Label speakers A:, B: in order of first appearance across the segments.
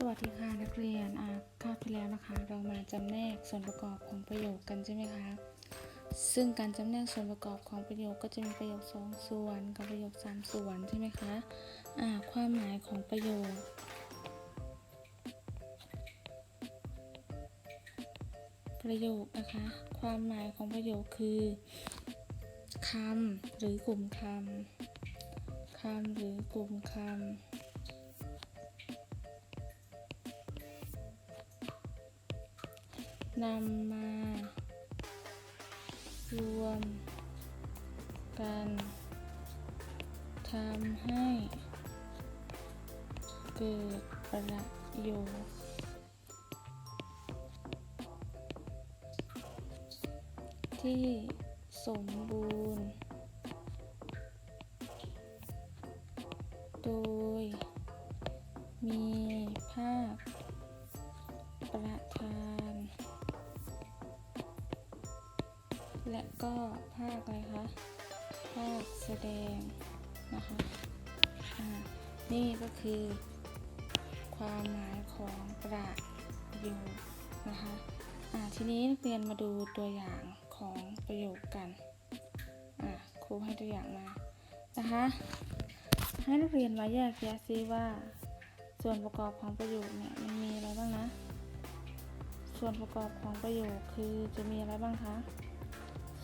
A: สวัสดีค่ะนักเรียนอาคาบที่แล้วนะคะ เรามาจำแนกส่วนประกอบของประโยคกันใช่ไหมคะ ซึ่งการจำแนกส่วนประกอบของประโยคก็จะมีประโยคสองส่วนกับประโยคสามส่วนใช่ไหมคะอ่าความหมายของประโยค ประโยคนะคะ ความหมายของประโยคคือคำหรือกลุ่มคำคำหรือกลุ่มคำ นำมารวมกันทำให้เกิดประโยชน์ที่สมบูรณ์ โดยมีภาค คอะไรคะภาคแสดงนะคะอ่านี่ก็คือความหมายของประโยคนะคะอ่าทีนี้นักเรียนมาดูตัวอย่างของประโยคกันอ่าครูให้ตัวอย่างมานะคะให้นักเรียนมาแยกแยะซิว่า ส่วนประกอบของประโยคเนี่ยมันมีอะไรบ้างนะ ส่วนประกอบของประโยคคือจะมีอะไรบ้างคะ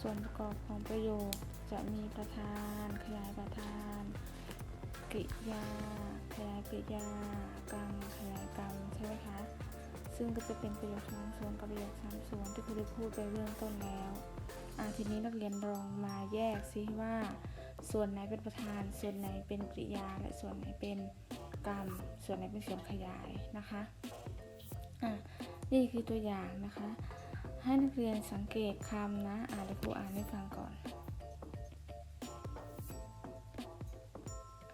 A: ส่วนประกอบของประโยคจะมีประธาน ขยายประธาน กริยา ขยายกริยากรรม ขยายกรรมใช่ไหมคะ ซึ่งก็จะเป็นประโยคสองส่วนกับประโยคสามส่วนที่ครูได้พูดไปเบื้องต้นแล้วอ่าทีนี้นักเรียนลองมาแยกซิว่า ส่วนไหนเป็นประธาน ส่วนไหนเป็นกริยา และส่วนไหนเป็นกรรม ส่วนไหนเป็นส่วนขยายนะคะอะนี่คือตัวอย่างนะคะ ให้นักเรียนสังเกตคำนะอ่านเดี๋ยวครูอ่านให้ฟังก่อน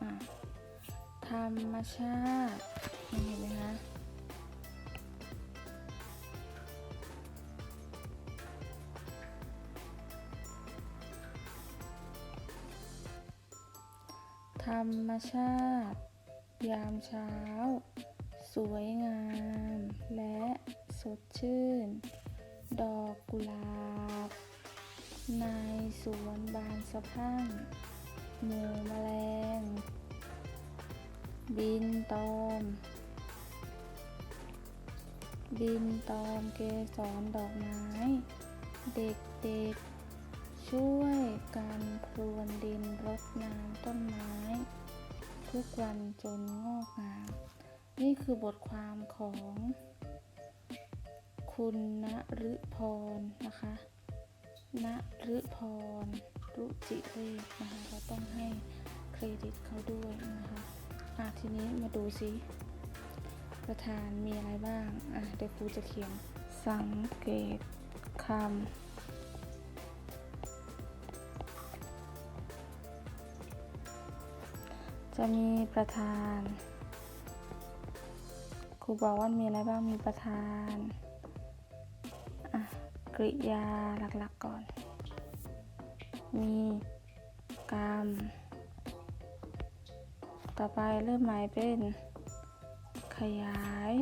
A: อธรรมชาติเห็นไหมคะธรรมชาติ ยามเช้า สวยงาม และสดชื่น ดอกกุหลาบ ในสวนบานสะพรั่งหมู่แมลง บินตอม บินตอมเกสรดอกไม้ เด็กๆ ช่วยกันพรวนดินรดน้ำต้นไม้ ทุกวันจนงอกงาม นี่คือบทความของ คุณณฤพรนะคะณฤพรรุจิเรศนะคะ เราต้องให้เครดิตเขาด้วยนะคะอะทีนี้มาดูซิประธานมีอะไรบ้างอะเดี๋ยวครูจะเขียนสังเกตคำจะมีประธาน ครูบอกว่ามีอะไรบ้างมีประธาน ริยาหลักๆก่อน มีกรรม ต่อไปเริ่มใหม่เป็น ขยาย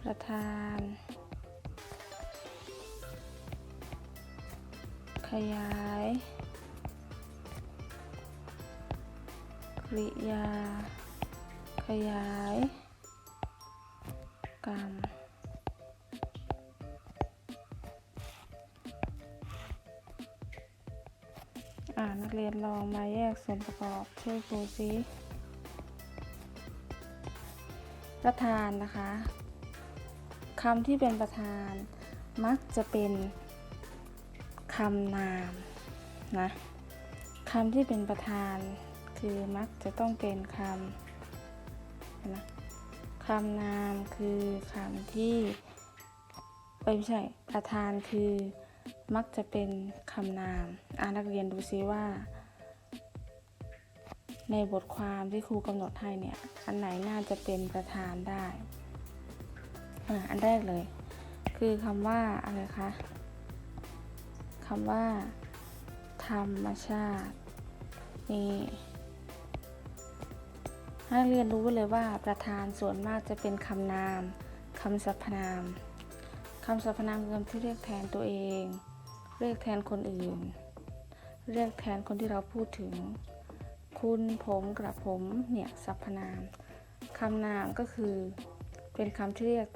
A: ประธาน ขยายกริยา ขยาย กรรม อ่านักเรียนลองมาแยกส่วนประกอบช่วยครูซิประธานนะคะคำที่เป็นประธานมักจะเป็นคำนามนะคำที่เป็นประธานคือมักจะต้องเป็นคำนะ คำนามคือคำที่ไม่ใช่ประธานคือมักจะเป็นคำนามอ่านักเรียนดูซิว่า ในบทความที่ครูกำหนดให้เนี่ย อันไหนน่าจะเป็นประธานได้อ่าอันแรกเลย คือคำว่าอะไรคะคำว่า ธรรมชาตินี่ ให้นักเรียนรู้เลยว่าประธานส่วนมากจะเป็นคำนามคำสรรพนามคำสรรพนามคือคำที่เรียกแทนตัวเอง เรียกแทนคนอื่น เรียกแทนคนที่เราพูดถึง คุณผมกระผมเนี่ยสรรพนามคำนามก็คือเป็นคำที่เรียก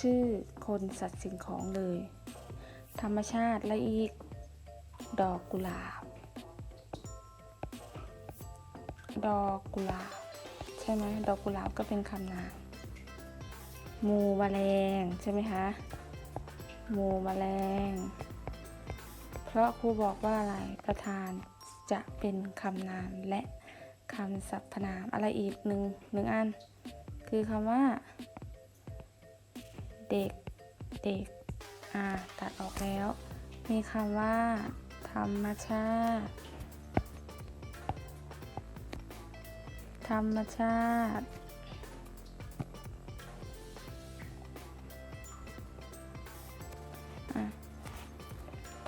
A: ชื่อคนสัตว์สิ่งของเลย ธรรมชาติและอีก ดอกกุหลาบ ดอกกุหลาบ ใช่ไหมดอกกุหลาบก็เป็นคำนามมูแมลงใช่ไหมคะมูแมลง เพราะครูบอกว่าอะไรประธานจะเป็นคำนามและคำสรรพนามอะไรอีกหนึ่งหนึ่งอัน คือคำว่า เด็กเด็กอ่าตัดออกแล้ว มีคำว่า ธรรมชาติ รรมชาติ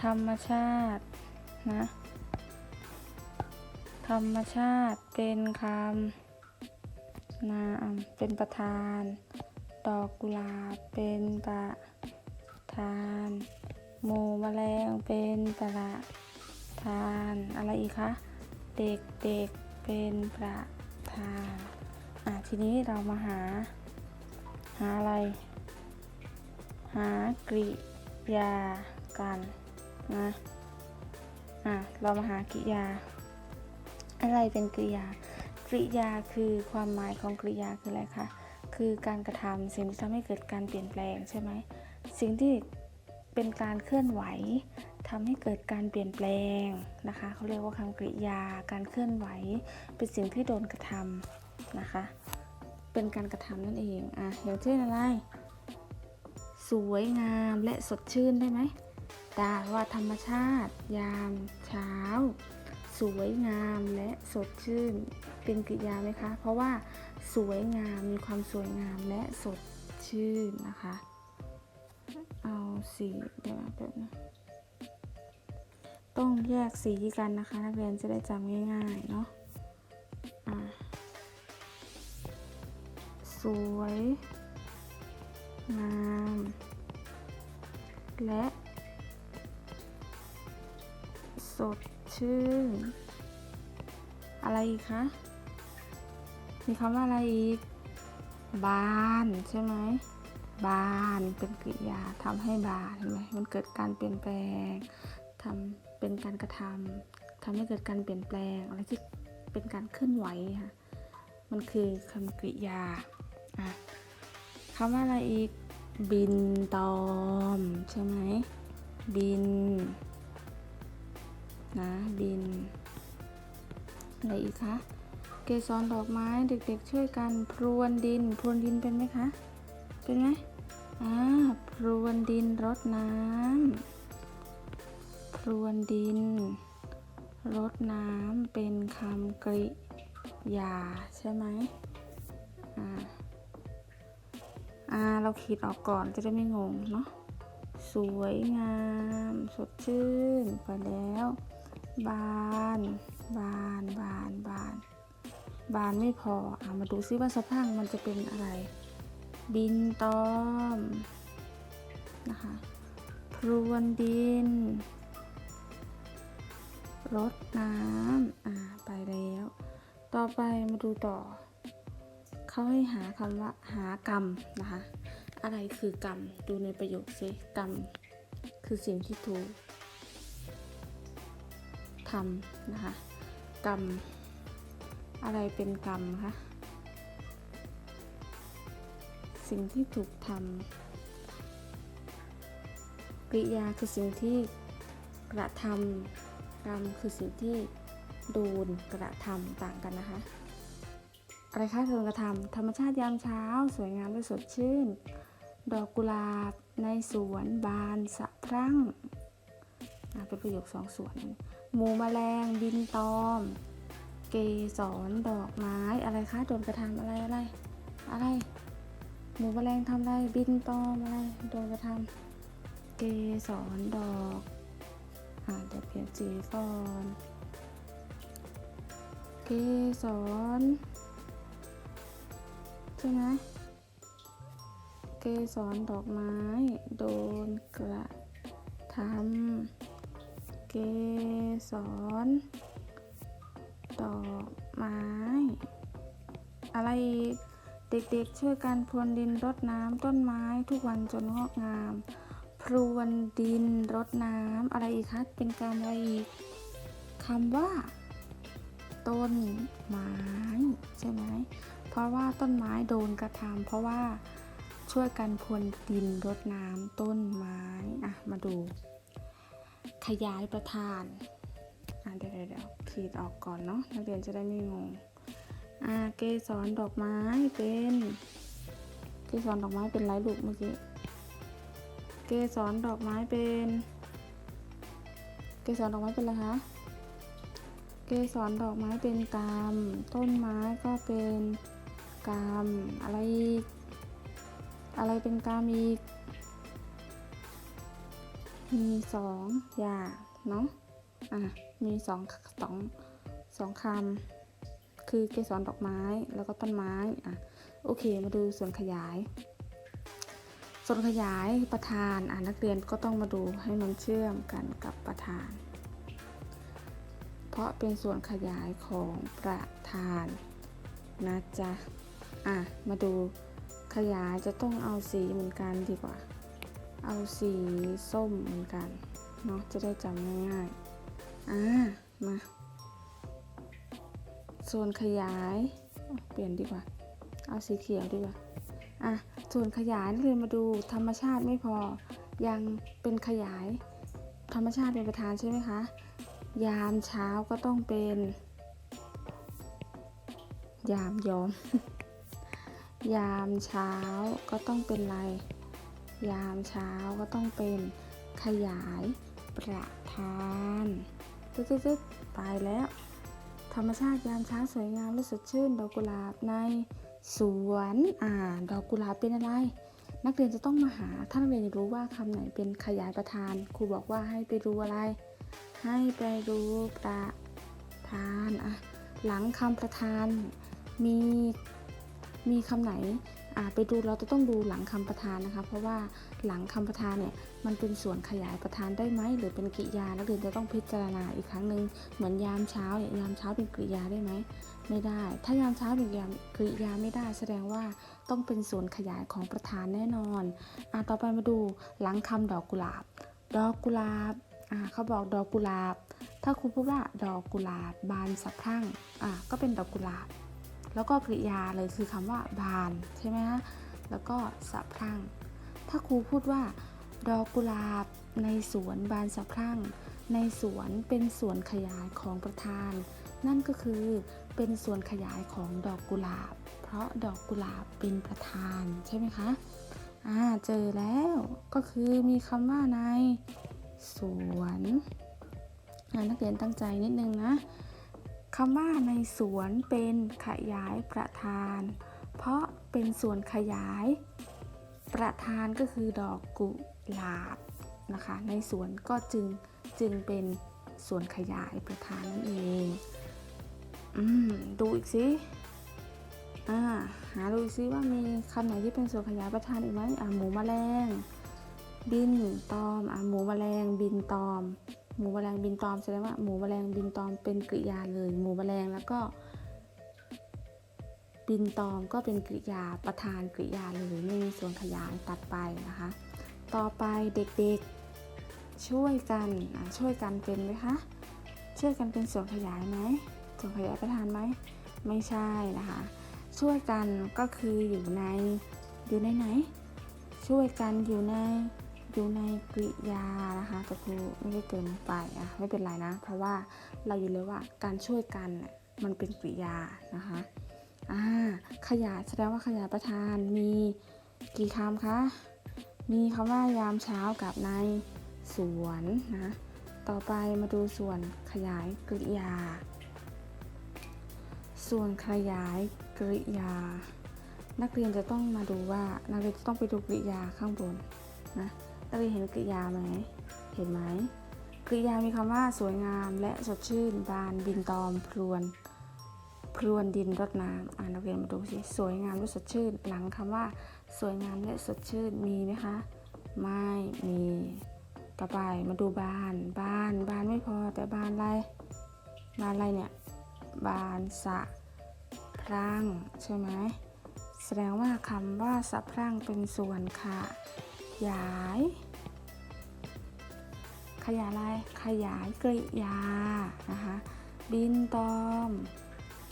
A: ธรรมชาตินะ ธรรมชาติเป็นคำนามเป็นประธาน ดอกกุหลาบเป็นประธานหมูแมลงเป็นประธาน อะไรอีกคะ เด็กเด็กเป็นประ ธานอะทีนี้เรามาหา หาอะไร หากริยากันนะอะเรามาหากริยา อะไรเป็นกริยา กริยาคือความหมายของกริยาคืออะไรคะคือการกระทำสิ่งที่ทำให้เกิดการเปลี่ยนแปลงใช่ไหมสิ่งที่เป็นการเคลื่อนไหว ทำให้เกิดการเปลี่ยนแปลงนะคะเขาเรียกว่าคำกริยา การเคลื่อนไหว เป็นสิ่งที่โดนกระทำนะคะ เป็นการกระทำนั่นเองอะอย่างเช่นอะไร สวยงามและสดชื่นได้ไหมดาว่าธรรมชาติ ยามเช้า สวยงามและสดชื่น เป็นกริยาไหมคะ เพราะว่าสวยงามมีความสวยงามและสดชื่นนะคะ เอาสีเดี๋ยวแป๊บนะ ต้องแยกสีกันนะคะ นักเรียนจะได้จำง่ายๆเนาะะสวย งาม และ สดชื่น อะไรอีกคะ มีคำว่าอะไรอีก บานใช่ไหมบานเป็นกริยาทำให้บานเห็นไหมมันเกิดการเปลี่ยนแปลงทำ เป็นการกระทำทำให้เกิดการเปลี่ยนแปลง อะไรที่เป็นการเคลื่อนไหวค่ะ มันคือคำกริยาอะคำว่าอะไรอีก บินตอม ใช่ไหม บิน นะ บิน อะไรอีกคะ เกสรดอกไม้เด็กๆช่วยกันพรวนดิน พรวนดินเป็นไหมคะ เป็นไหมอ่าพรวนดินรดน้ำ รวนดิน รดน้ำเป็นคำกริยาใช่ไหมอ่าอ่าเราขีดออกก่อนจะได้ไม่งงเนาะสวยงาม สดชื่นไปแล้ว บาน บานบานบาน บานไม่พออะมาดูซิว่าสะพังมันจะเป็นอะไรบินตอมนะคะพรวนดิน รดน้ำอ่าไปแล้ว ต่อไปมาดูต่อ เขาให้หาคำว่าหากรรมนะคะ อะไรคือกรรม ดูในประโยคสิกรรม คือสิ่งที่ถูกทำนะคะ กรรม อะไรเป็นกรรมคะ สิ่งที่ถูกทำกริยาคือสิ่งที่กระทำ กรรมคือสิ่งที่โดนกระทำต่างกันนะคะ อะไรคะโดนกระทำธรรมชาติยามเช้า สวยงามและสดชื่น ดอกกุหลาบในสวนบานสะพรั่งเป็นประโยคสองส่วน หมูแมลงบินตอม เกสรดอกไม้อะไรคะโดนกระทำอะไรอะไรอะไร หมูแมลงทำอะไรบินตอมอะไรโดนกระทำเกสรดอก อ่าเดี๋ยวเปลี่ยนสีก่อนเกสรใช่ไหมเกสรดอกไม้ โดนกระทำเกสรดอกไม้ อะไรอีก เด็กๆช่วยกันพรวนดินรดน้ำต้นไม้ทุกวันจนงอกงาม พรวนดินรดน้ำอะไรอีกคะเป็นกรรมอะไรอีกคำว่า ต้นไม้ใช่ไหมเพราะว่าต้นไม้โดนกระทำเพราะว่าช่วยกันพรวนดินรดน้ำต้นไม้อะมาดู ขยายประธานอะเดี๋ยวเดี๋ยวขีดออกก่อนเนาะนักเรียนจะได้ไม่งงอ่าเกสรดอกไม้เป็นเกสรดอกไม้เป็นไรลูกเมื่อกี้ เกสรดอกไม้เป็น เกสรดอกไม้เป็นอะไรคะ เกสรดอกไม้เป็นกามต้นไม้ก็เป็นกามอะไรอีก อะไรเป็นกามอีก มีสองอย่างเนาะ อะ มีสองสองสองคำ คือเกสรดอกไม้แล้วก็ต้นไม้ อะ โอเค มาดูส่วนขยาย ส่วนขยายประธานอะนักเรียนก็ต้องมาดูให้มันเชื่อมกันกับประธาน เพราะเป็นส่วนขยายของประธานนะจ๊ะอะมาดูขยายจะต้องเอาสีเหมือนกันดีกว่า เอาสีส้มเหมือนกันเนาะจะได้จำง่ายๆอะมาส่วนขยาย เปลี่ยนดีกว่า เอาสีเขียวดีกว่า อะ ส่วนขยายนักเรียนมาดูธรรมชาติไม่พอ ยังเป็นขยาย ธรรมชาติเป็นประธานใช่ไหมคะ ยามเช้าก็ต้องเป็น ยามยอม ยามเช้าก็ต้องเป็นไร ยามเช้าก็ต้องเป็นขยายประธานตึ๊ดตึ๊ดตึ๊ดไปแล้ว ธรรมชาติยามเช้าสวยงามและสดชื่นดอกกุหลาบใน สวนอ่าดอกกุหลาบเป็นอะไร นักเรียนจะต้องมาหา ถ้านักเรียนรู้ว่าคำไหนเป็นขยายประธาน ครูบอกว่าให้ไปดูอะไร ให้ไปดูประธานอะหลังคำประธานมีมีคำไหนอ่าไปดูเราจะต้องดูหลังคำประธานนะคะ เพราะว่าหลังคำประธานเนี่ยมันเป็นส่วนขยายประธานได้ไหมหรือเป็นกริยานักเรียนจะต้องพิจารณาอีกครั้งหนึ่งเหมือนยามเช้าเนี่ยยามเช้าเป็นกริยาได้ไหม ไม่ได้ ถ้ายามเช้าเป็นกริยามกริยาไม่ได้แสดงว่าต้องเป็นส่วนขยายของประธานแน่นอนอ่าต่อไปมาดูหลังคำดอกกุหลาบ ดอกกุหลาบอ่าเขาบอกดอกกุหลาบ ถ้าครูพูดว่าดอกกุหลาบบานสะพรั่งอ่าก็เป็นดอกกุหลาบ แล้วก็กริยาเลยคือคำว่าบานใช่ไหมคะแล้วก็สะพรั่ง ถ้าครูพูดว่า ดอกกุหลาบในสวนบานสะพรั่ง ในสวนเป็นส่วนขยายของประธาน นั่นก็คือเป็นส่วนขยายของดอกกุหลาบ เพราะดอกกุหลาบเป็นประธานใช่ไหมคะอ่าเจอแล้วก็คือมีคำว่าในสวนนักเรียนตั้งใจนิดนึงนะคำว่าในสวนเป็นขยายประธาน เพราะเป็นส่วนขยายประธานก็คือดอกกุหลาบนะคะ ในสวนก็จึงจึงเป็นส่วนขยายประธานนั่นเอง อืม ดูอีกสิ อ่า หาดูอีกสิว่ามีคำไหนที่เป็นส่วนขยายประธานอีกไหมอ่าหมูแมลง บิน ตอม อะหมูแมลง บิน ตอม หมูแมลง บิน ตอม แสดงว่าหมูแมลง บิน ตอม เป็นกริยาเลย หมูแมลง แล้วก็ บิน ตอม ก็เป็นกริยาประธานกริยาเลยไม่มีส่วนขยายตัดไปนะคะ ต่อไปเด็กๆ ช่วยกัน ช่วยกันเป็นไหมคะ ช่วยกันเป็นส่วนขยายไหม ส่วนขยายประธานไหมไม่ใช่นะคะ ช่วยกันก็คืออยู่ในอยู่ในไหน ช่วยกันอยู่ในอยู่ในกริยานะคะแต่ครูไม่ได้เติมไปอะไม่เป็นไรนะ เพราะว่าเราอยู่เลยว่าการช่วยกันมันเป็นกริยานะคะอ่าขยายแสดงว่าขยายประธานมีกี่คำคะมีคำว่ายามเช้ากับในสวนนะต่อไปมาดูส่วนขยายกริยา ส่วนขยายกริยา นักเรียนจะต้องมาดูว่านักเรียนจะต้องไปดูกริยาข้างบนนะนักเรียนเห็นกริยาไหมเห็นไหมกริยามีคำว่าสวยงามและสดชื่นบานบินตอมพรวนพรวนดินรดน้ำอ่านนักเรียนมาดูสิสวยงามและสดชื่น หลังคำว่าสวยงามและสดชื่นมีไหมคะ ไม่มีต่อไปมาดูบานบานบานไม่พอแต่บานอะไรบานอะไรเนี่ย บานสะพรั่งใช่ไหมแสดงว่าคำว่าสะพรั่งเป็นส่วนค่ะยาย ขยายอะไรขยายกริยานะคะบินตอม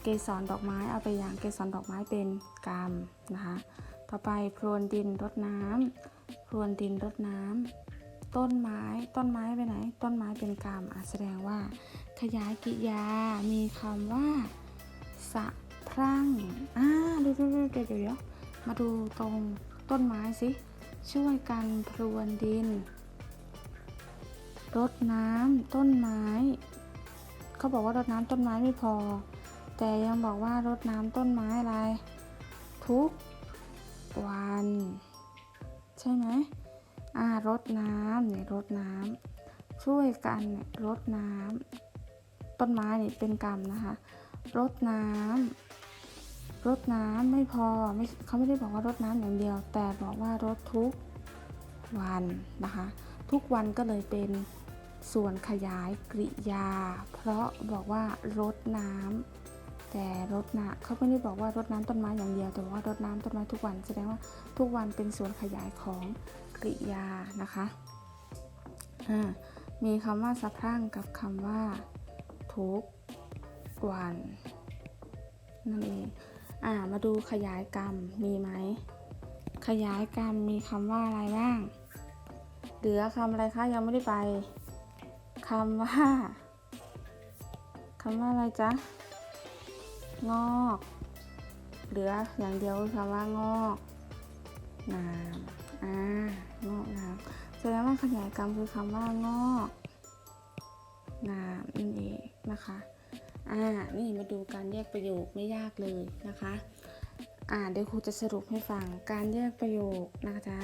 A: เกสรดอกไม้เอาไปอย่างเกสรดอกไม้เป็นกรรมนะคะต่อไปพรวนดินรดน้ำพรวนดินรดน้ำต้นไม้ต้นไม้ไปไหน ต้นไม้เป็นกรรมอะแสดงว่า ขยายกริยา มีคำว่า สะพรั่งอ่าดูดูดูเดี๋ยวเดี๋ยวเดี๋ยวมาดูตรงต้นไม้สิ ช่วยกันพรวนดิน รดน้ำต้นไม้ เขาบอกว่ารดน้ำต้นไม้ไม่พอ แต่ยังบอกว่ารดน้ำต้นไม้อะไร ทุกวัน ใช่ไหมอ่ารดน้ำเนี่ยรดน้ำช่วยกันเนี่ยรดน้ำ ต้นไม้นี่เป็นกรรมนะคะรดน้ำรดน้ำไม่พอไม่เขาไม่ได้บอกว่ารดน้ำอย่างเดียว แต่บอกว่ารดทุกวันนะคะ ทุกวันก็เลยเป็นส่วนขยายกริยา เพราะบอกว่ารดน้ำแต่รดน้ำเขาไม่ได้บอกว่ารดน้ำต้นไม้อย่างเดียว แต่ว่ารดน้ำต้นไม้ทุกวัน แสดงว่าทุกวันเป็นส่วนขยายของกริยานะคะอ่ามีคำว่าสะพรั่งกับคำว่า ทุกวันนั่นเองอ่ามาดูขยายกรรมมีไหม ขยายกรรมมีคำว่าอะไรบ้าง เหลือคำอะไรคะยังไม่ได้ไปคำว่าคำว่าอะไรจ๊ะ งอก เหลืออย่างเดียวคำว่างอกงามอ่างอกงามแสดงว่าขยายกรรมคือคำว่างอกงามนั่นเอง นะคะ อ่า นี่มาดูการแยกประโยคไม่ยากเลยนะคะ อ่า เดี๋ยวครูจะสรุปให้ฟัง การแยกประโยคนะคะ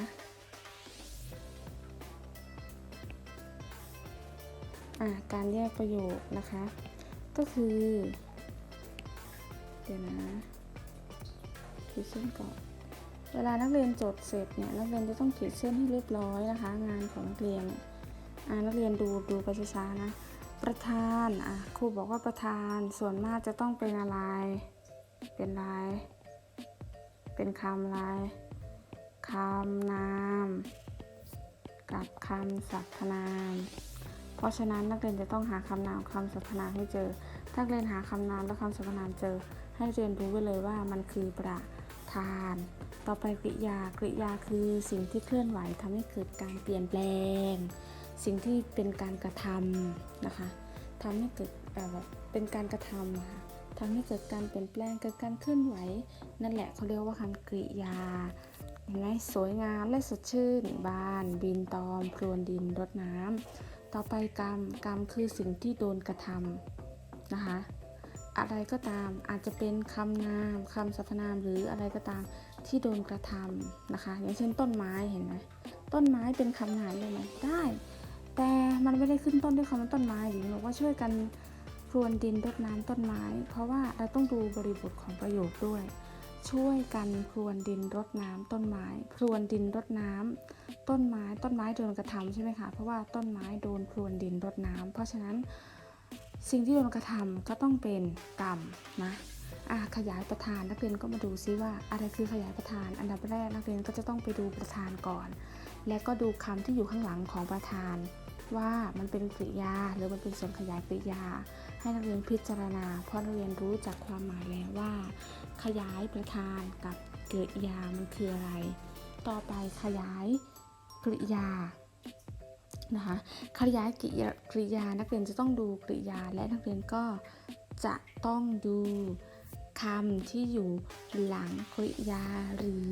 A: อ่า การแยกประโยคนะคะ ก็คือ เดี๋ยวนะขีดเส้นก่อน เวลานักเรียนจดเสร็จเนี่ย นักเรียนจะต้องขีดเส้นให้เรียบร้อยนะคะ งานของนักเรียนอ่านักเรียนดูดูไปช้าๆนะ ประธานอะครูบอกว่าประธานส่วนมากจะต้องเป็นอะไร เป็นอะไรเป็นคำอะไรคำนาม กับคำสรรพนาม เพราะฉะนั้นนักเรียนจะต้องหาคำนามคำสรรพนามให้เจอถ้าเรียนหาคำนามและคำสรรพนามเจอ ให้เรียนรู้ไว้เลยว่ามันคือประธาน ต่อไปกริยากริยาคือสิ่งที่เคลื่อนไหวทำให้เกิดการเปลี่ยนแปลง สิ่งที่เป็นการกระทำนะคะทำให้เกิดแบบเป็นการกระทำค่ะทำให้เกิดการเปลี่ยนแปลงเกิดการเคลื่อนไหว นั่นแหละเขาเรียกว่าคำกริยาเห็นไหมสวยงามและสดชื่นบาน บินตอมพรวนดินรดน้ำต่อไปกรรมกรรมคือสิ่งที่โดนกระทำนะคะอะไรก็ตามอาจจะเป็นคำนามคำสรรพนามหรืออะไรก็ตามที่โดนกระทำนะคะ อย่างเช่นต้นไม้เห็นไหมต้นไม้เป็นคำนามได้ไหมได้ แต่มันไม่ได้ขึ้นต้นด้วยคำว่าต้นไม้หรือบอกว่าช่วยกันพรวนดินรดน้ำต้นไม้ เพราะว่าเราต้องดูบริบทของประโยคด้วย ช่วยกันพรวนดินรดน้ำต้นไม้ พรวนดินรดน้ำต้นไม้ต้นไม้โดนกระทำใช่ไหมคะเพราะว่าต้นไม้โดนพรวนดินรดน้ำเพราะฉะนั้นสิ่งที่โดนกระทำก็ต้องเป็นกรรมนะอะขยายประธานนักเรียนก็มาดูซิว่าอะไรคือขยายประธาน อันดับแรกนักเรียนก็จะต้องไปดูประธานก่อน และก็ดูคำที่อยู่ข้างหลังของประธาน ว่ามันเป็นกริยาหรือมันเป็นส่วนขยายกริยา ให้นักเรียนพิจารณา เพราะนักเรียนรู้จากความหมายแล้วว่า ขยายประธานกับกริยามันคืออะไร ต่อไปขยายกริยานะคะขยายกริยากริยานักเรียนจะต้องดูกริยา และนักเรียนก็จะต้องดูคำที่อยู่หลังกริยา หรือ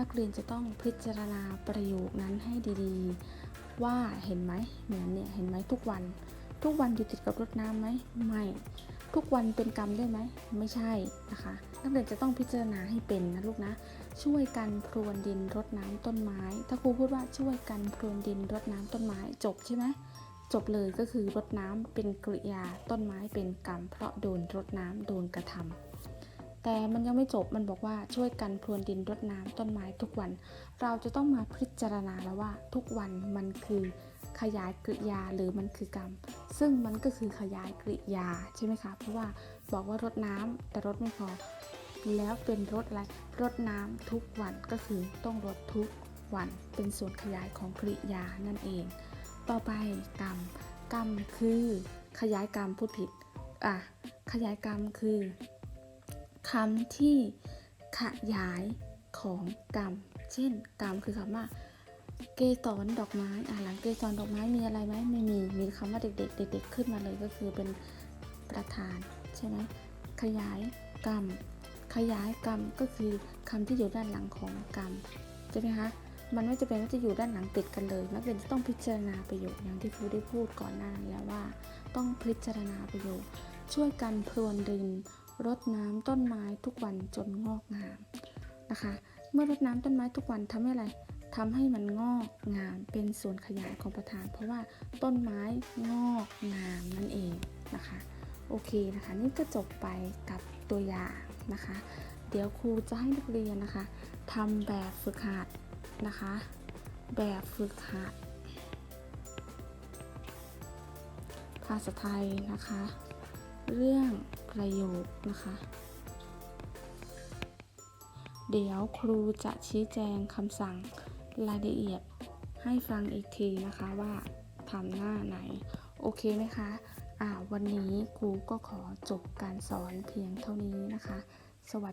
A: นักเรียนจะต้องพิจารณาประโยคนั้นให้ดีๆ ว่าเห็นไหมเหมือนเนี่ยเห็นไหมทุกวัน ทุกวันอยู่ติดกับรถน้ำไหมไม่ ทุกวันเป็นกรรมได้ไหมไม่ใช่นะคะนักเรียนจะต้องพิจารณาให้เป็นนะลูกนะ ช่วยกันพรวนดินรดน้ำต้นไม้ ถ้าครูพูดว่าช่วยกันพรวนดินรดน้ำต้นไม้จบใช่ไหมจบเลยก็คือรดน้ำเป็นกริยาต้นไม้เป็นกรรม เพราะโดนรดน้ำโดนกระทำ แต่มันยังไม่จบมันบอกว่าช่วยกันพรวนดินรดน้ำต้นไม้ทุกวัน เราจะต้องมาพิจารณาแล้วว่าทุกวันมันคือขยายกริยาหรือมันคือกรรม ซึ่งมันก็คือขยายกริยาใช่ไหมคะ เพราะว่าบอกว่ารดน้ำแต่รดไม่พอ แล้วเป็นรดอะไรรดน้ำทุกวันก็คือต้องรดทุกวัน เป็นส่วนขยายของกริยานั่นเอง ต่อไปกรรม กรรมคือขยายกรรมพูดผิดอะขยายกรรมคือ คำที่ขยายของกรรม เช่น กรรมคือคำว่า เกสรดอกไม้อะหลังเกสรดอกไม้มีอะไรไหมไม่มี มีคำว่าเด็ก ๆ เด็ก ๆ ขึ้นมาเลยก็คือเป็นประธานใช่ไหมขยายกรรม ขยายกรรมก็คือคำที่อยู่ด้านหลังของกรรมใช่ไหมคะ มันไม่จะเป็นว่าจะอยู่ด้านหลังติดกันเลย นักเรียนจะต้องพิจารณาประโยคอย่างที่ครูได้พูดก่อนหน้านั้แล้วว่า ต้องพิจารณาประโยคช่วยกันพรวนดิน รดน้ำต้นไม้ทุกวันจนงอกงามนะคะ เมื่อรดน้ำต้นไม้ทุกวันทำให้อะไรทำให้มันงอกงามเป็นส่วนขยายของประธาน เพราะว่าต้นไม้งอกงามนั่นเองนะคะโอเคนะคะนี่ก็จบไปกับตัวอย่างนะคะ เดี๋ยวครูจะให้นักเรียนนะคะทำแบบฝึกหัดนะคะ แบบฝึกหัด ภาษาไทยนะคะ เรื่องประโยคนะคะ เดี๋ยวครูจะชี้แจงคำสั่งรายละเอียดให้ฟังอีกทีนะคะว่าทำหน้าไหน โอเคไหมคะอ่าวันนี้ครูก็ขอจบการสอนเพียงเท่านี้นะคะ สวัสดี